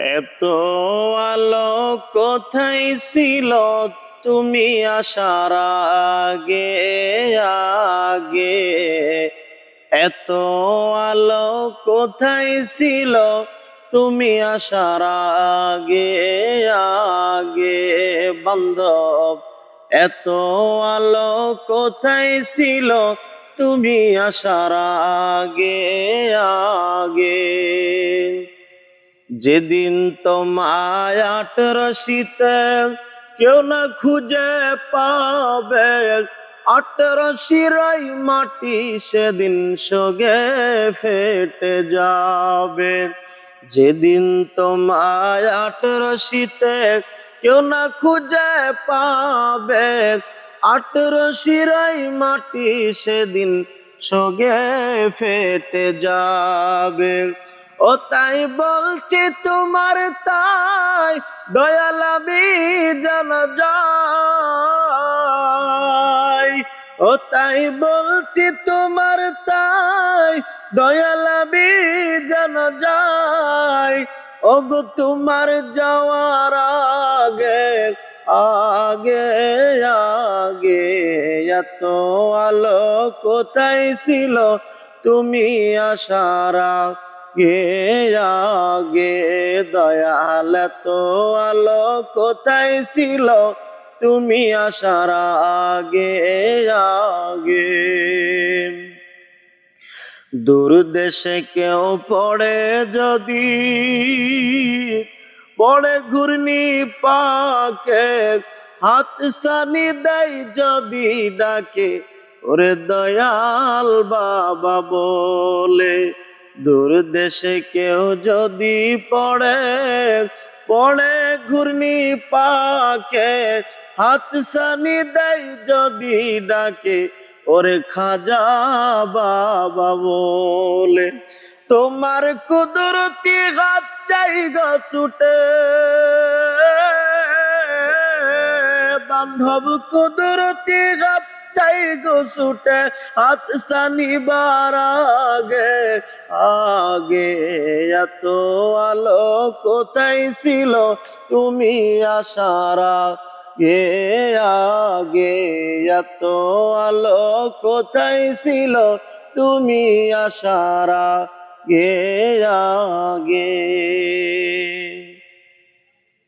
এত আলো কোথায় ছিল? তুমি আসার আগে আগে। এত আলো কোথায় ছিল? তুমি আসার আগে আগে। বান্ধব, এত আলো কোথায় ছিল? তুমি আসার আগে আগে। যেদিন তোমায় আটরশিতে কেউ না খুঁজে পাবে। আট আটরশিরাই মাটি সেদিন সগে ফেটে যাবে। যেদিন তোমায় আটরশিতে কেউ না খুঁজে পাবে, আট আটরশিরাই মাটি সেদিন সগে ফেটে যাবে। ও তাই বলছি তোমার তাই দয়ালাবি জান যাই। ও তাই বলছি তোমার তাই দয়ালাবি জান যাই। ও গো তোমার যাওয়ার আগে আগে আগে এত আলো কোথায় ছিল? তুমি আসারা গে আগে দয়াল তো আলো কোথায় ছিল? তুমি আসার আগে আগে। দূর দেশে কেউ পড়ে যদি, পড়ে ঘূর্ণি পাকে, হাত সানি দেয় যদি ডাকে, ওরে দয়াল বাবা বলে। দূর দেশে কেউ যদি পড়ে পড়ে ঘূর্ণি পাকে, হাত সানি দেয় যদি ডাকে, ওরে খাজা বাবা বলে, তোমার কুদরতি হাত চাই গো ছুটে। বান্ধব কুদরতি হাত চাই গো ছুটে হাত সানিবার আগে আগে এত আলো কোথায় ছিল? তুমি আসারা গে আগে এত আলো কোথায় ছিল? তুমি আসারা গে আগে।